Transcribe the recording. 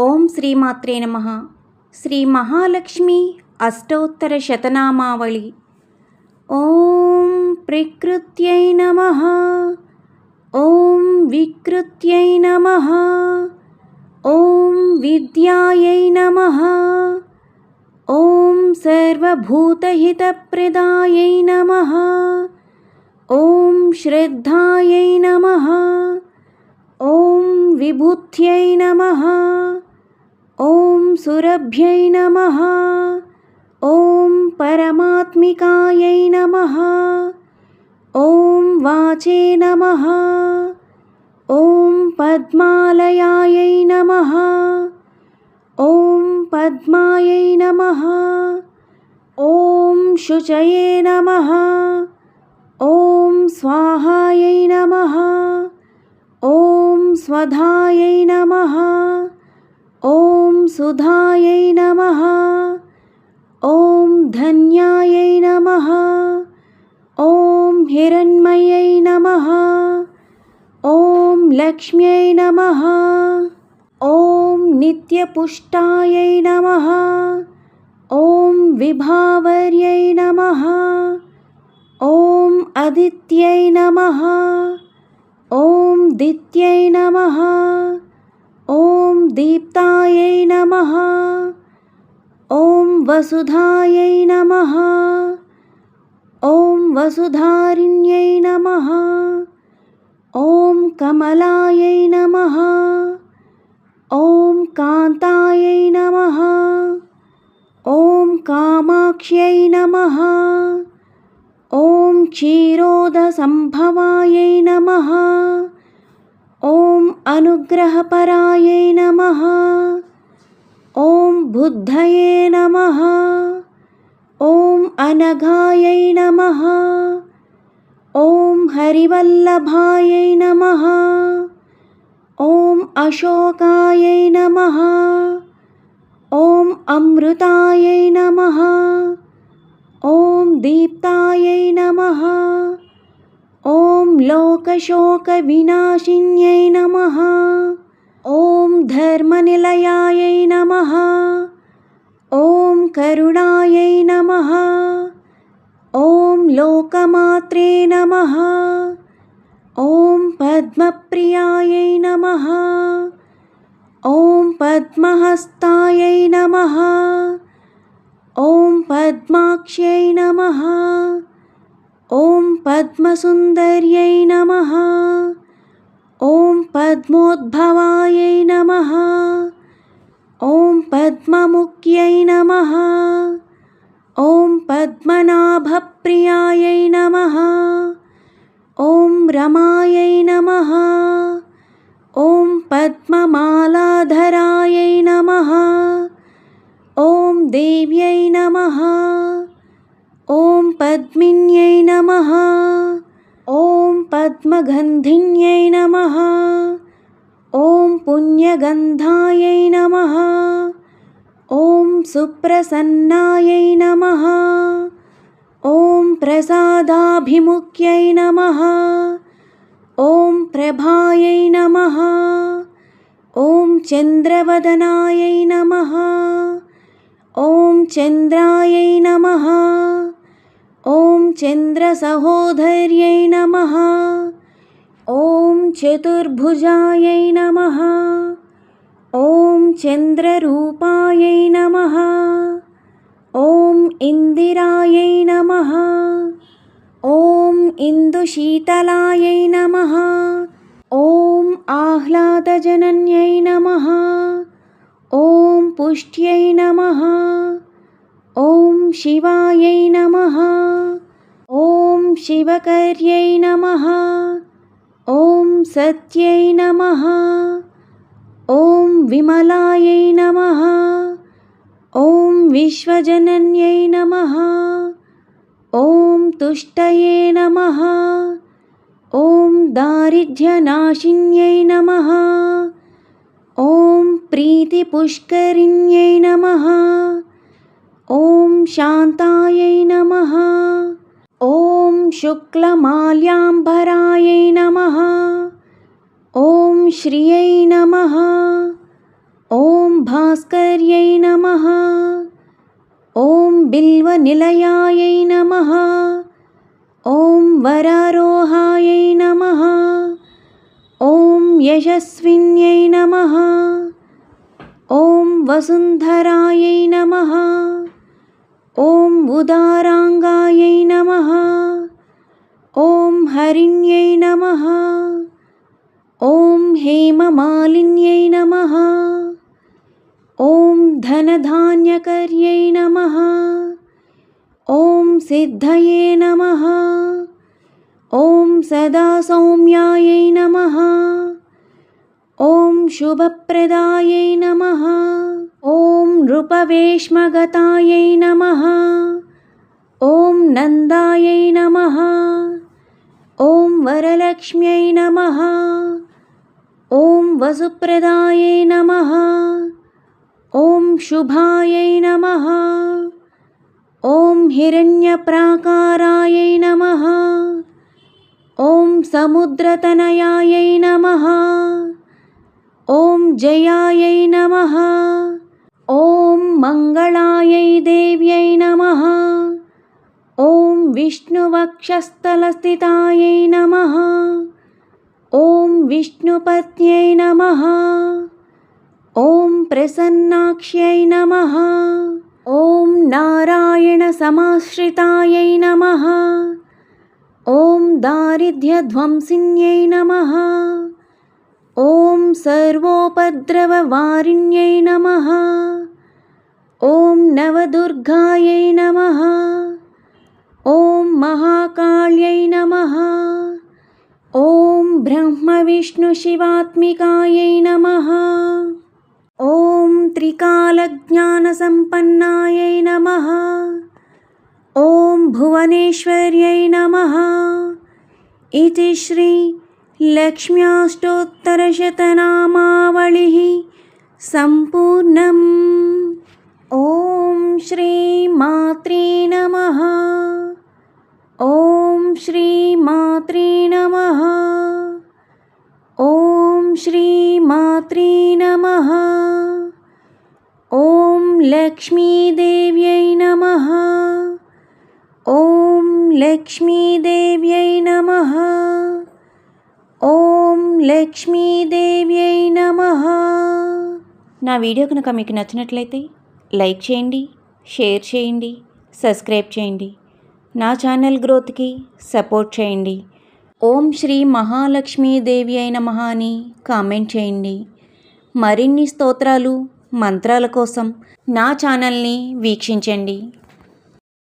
ॐ श्रीमात्रे नमः। श्रीमहालक्ष्मी अष्टोत्तरशतनामावळी। ॐ प्रकृत्यै नमः। ॐ विकृत्यै नमः। ॐ विद्याय नमः। ॐ सर्वभूतहितप्रदायै नमः। ॐ श्रद्धाय नमः। ॐ विभुत्यै नमः। सुरभ्यै नमः। ॐ परमात्मिकायै नमः। ॐ वाचे नमः। ॐ पद्मालयायै नमः। ॐ पद्मायै नमः। ॐ शुचये नमः। ॐ स्वाहायै नमः। ॐ स्वधायै नमः। ॐ सुधायै नमः। ॐ धन्यायै नमः। ॐ हिरण्मयै नमः। ॐ लक्ष्म्यै नमः। ॐ नित्यपुष्टायै नमः। ॐ विभावर्यै नमः। ॐ अदित्यै नमः। ॐ दित्यै नमः ॐ दीप्तायै नमः। ॐ वसुधायै नमः। ॐ वसुधारिण्यै नमः। ॐ कमलायै नमः। ॐ कान्तायै नमः। ॐ कामाक्ष्यै नमः। ॐ क्षीरोदसम्भवायै नमः ॐ अनुग्रहपरायै नमः। ॐ बुद्धये नमः। ॐ अनघायै नमः। ॐ हरिवल्लभायै नमः। ॐ अशोकायै नमः। ॐ अमृतायै नमः। ॐ दीप्तायै नमः ॐ लोकशोकविनाशिन्यै नमः। ॐ धर्मनिलयायै नमः। ॐ करुणायै नमः। ॐ लोकमात्रे नमः। ॐ पद्मप्रियायै नमः। ॐ पद्महस्तायै नमः। ॐ पद्माक्ष्यै नमः ॐ पद्मसुन्दर्यै नमः। ॐ पद्मोद्भवायै नमः। ॐ पद्ममुख्यै नमः। ॐ पद्मनाभप्रियायै नमः। ॐ रमायै नमः। ॐ पद्ममालाधरायै नमः। ॐ देव्यै नमः ॐ पद्मिन्यै नमः। ॐ पद्मगन्धिन्यै नमः। ॐ पुण्यगन्धायै नमः। ॐ सुप्रसन्नायै नमः। ॐ प्रसादाभिमुख्यै नमः। ॐ प्रभायै नमः। ॐ चन्द्रवदनायै नमः चन्द्रायै नमः। ॐ चन्द्रसहोदर्यै नमः। ॐ चतुर्भुजायै नमः। ॐ चन्द्ररूपायै नमः। ॐ इन्दिरायै नमः। ॐ इन्दुशीतलायै नमः। ॐ आह्लादजनन्यै नमः। ॐ पुष्ट्यै नमः। ॐ शिवायै नमः। ॐ शिवकर्यै नमः। ॐ सत्यै नमः। ॐ विमलायै नमः। ॐ विश्वजनन्यै नमः। ॐ तुष्टये नमः। ॐ दारिद्र्यनाशिन्यै नमः। ॐ प्रीतिपुष्करिण्यै नमः शान्तायै नमः। ॐ शुक्लमाल्याम्बरायै नमः। ॐ श्रियै नमः। ॐ भास्कर्यै नमः। ॐ बिल्वनिलयायै नमः। ॐ वरारोहायै नमः। ॐ यशस्विन्यै नमः। ॐ वसुन्धरायै नमः। उदाराङ्गाय नमः। ॐ हरिण्यै नमः। ॐ हेममालिन्यै नमः। ॐ धनधान्यकर्यै नमः। ॐ सिद्धये नमः। ॐ सदा सौम्याय नमः। ॐ शुभप्रदायै नमः। ॐ नृपवेश्मगतायै नमः। ॐ नन्दायै नमः। ॐ वरलक्ष्म्यै नमः। ॐ वसुप्रदायै नमः। ॐ शुभायै नमः। ॐ हिरण्यप्राकारायै नमः। ॐ समुद्रतनयायै नमः। ॐ जयायै नमः। ॐ मङ्गलायै देव्यै नमः। నమ ఓం విష్ణువక్షస్థలస్థితాయై నమ ఓం విష్ణుపత్యై నమ ఓం ప్రసన్నాక్ష్యై నమ ఓం నారాయణసమాశ్రితాయై నమ ఓం దారిద్ర్యధ్వంసిన్యై నమ ఓం సర్వోపద్రవవారిణ్యై నమ ఓం महाकाल्यै नमः। ॐ ब्रह्मविष्णुशिवात्मिकायै नमः। ॐ त्रिकालज्ञानसम्पन्नायै नमः। ॐ भुवनेश्वर्यै नमः। इति श्रीलक्ष्म्याष्टोत्तरशतनामावलिः सम्पूर्णम्। ॐ श्रीमात्रे नमः। శ్రీమాత్రే నమ ఓం శ్రీమాత్రే నమ ఓం లక్ష్మీదేవ్యై నమ ఓం లక్ష్మీదేవ్యై నమ ఓం లక్ష్మీదేవ్యై నమ నా వీడియో కనుక మీకు నచ్చినట్లయితే లైక్ చేయండి షేర్ చేయండి సబ్స్క్రైబ్ చేయండి. నా ఛానల్ గ్రోత్కి సపోర్ట్ చేయండి. ఓం శ్రీ మహాలక్ష్మీదేవి అయిన మహా అని కామెంట్ చేయండి. మరిన్ని స్తోత్రాలు మంత్రాల కోసం నా ఛానల్ని వీక్షించండి.